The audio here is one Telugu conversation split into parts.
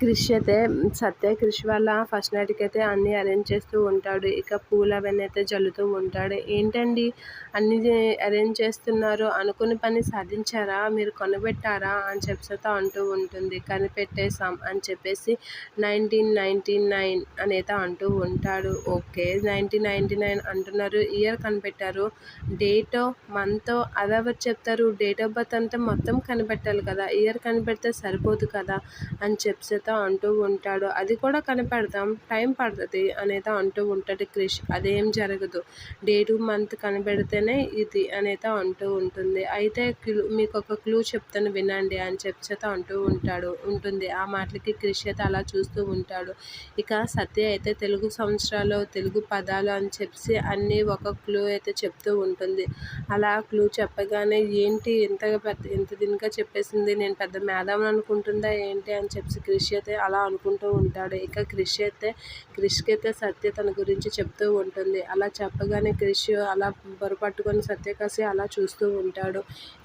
క్రిష్ అయితే సత్య క్రిష్ వాళ్ళ ఫస్ట్ నైట్కి అయితే అన్నీ అరేంజ్ చేస్తూ ఉంటాడు. ఇక పూలు అవన్నీ అయితే జల్లుతూ ఉంటాడు. ఏంటండి? అన్నీ అరేంజ్ చేస్తున్నారు. అనుకున్న పని సాధించారా? మీరు కొనబెట్టారా అని చెప్పేసి అంటూ ఉంటుంది. కనిపెట్టేశాం అని చెప్పేసి నైన్టీన్ నైన్టీ నైన్ అనేది అంటూ ఉంటాడు. ఓకే నైన్టీన్ నైన్టీ నైన్ అంటున్నారు. ఇయర్ కనిపెట్టారు. డేట్ మంత్ అదెవరు చెప్తారు? డేట్ ఆఫ్ బర్త్ అంతా మొత్తం కనిపెట్టాలి కదా. ఇయర్ కనిపెడితే సరిపోదు కదా? అని చెప్పేసి అంటూ ఉంటాడు. అది కూడా కనిపెడతాం. టైం పడుతుంది అనేది అంటూ ఉంటాడు క్రిష్. అదేం జరగదు. డే టు మంత్ కనిపెడితేనే ఇది అనేది అంటూ ఉంటుంది. అయితే క్లూ మీకు ఒక క్లూ చెప్తాను వినండి అని చెప్పి అంటూ ఉంటాడు ఉంటుంది. ఆ మాటలకి క్రిష్ అయితే అలా చూస్తూ ఉంటాడు. ఇక సత్య అయితే తెలుగు సంవత్సరాలు తెలుగు పదాలు అని చెప్పి అన్నీ ఒక క్లూ అయితే చెప్తూ ఉంటుంది. అలా క్లూ చెప్పగానే ఏంటి ఇంతగా పెద్ద ఇంత దీనిగా చెప్పేసింది? నేను పెద్ద మేధావని అనుకుంటుందా ఏంటి అని చెప్పి క్రిష్ అయితే అలా అనుకుంటూ ఉంటాడు. ఇక క్రిష్ అయితే క్రిష్కి అయితే సత్య తన గురించి చెప్తూ ఉంటుంది. అలా చెప్పగానే క్రిష్ అలా బొరపట్టుకొని సత్య కాసి అలా చూస్తూ ఉంటాడు.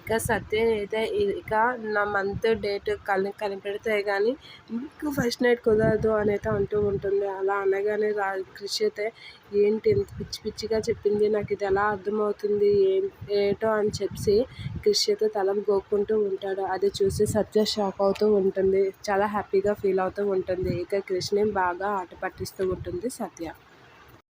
ఇక సత్య అయితే ఇక నా మంత్ డేట్ కలి కనిపెడితే కానీ మీకు ఫస్ట్ నైట్ కుదరదు అనేది అంటూ ఉంటుంది. అలా అనగానే రా కృషి అయితే ఏంటి ఎంత పిచ్చి పిచ్చిగా చెప్పింది? నాకు ఇది ఎలా అర్థమవుతుంది? ఏం ఏటో అని చెప్పి కృషి అయితే తలం గోక్కుంటూ ఉంటాడు. అది చూసి సత్య షాక్ అవుతూ ఉంటుంది. చాలా హ్యాపీగా ఫీల్ అవుతూ ఉంటుంది. ఇక కృష్ణని బాగా ఆట పట్టిస్తూ ఉంటుంది సత్య.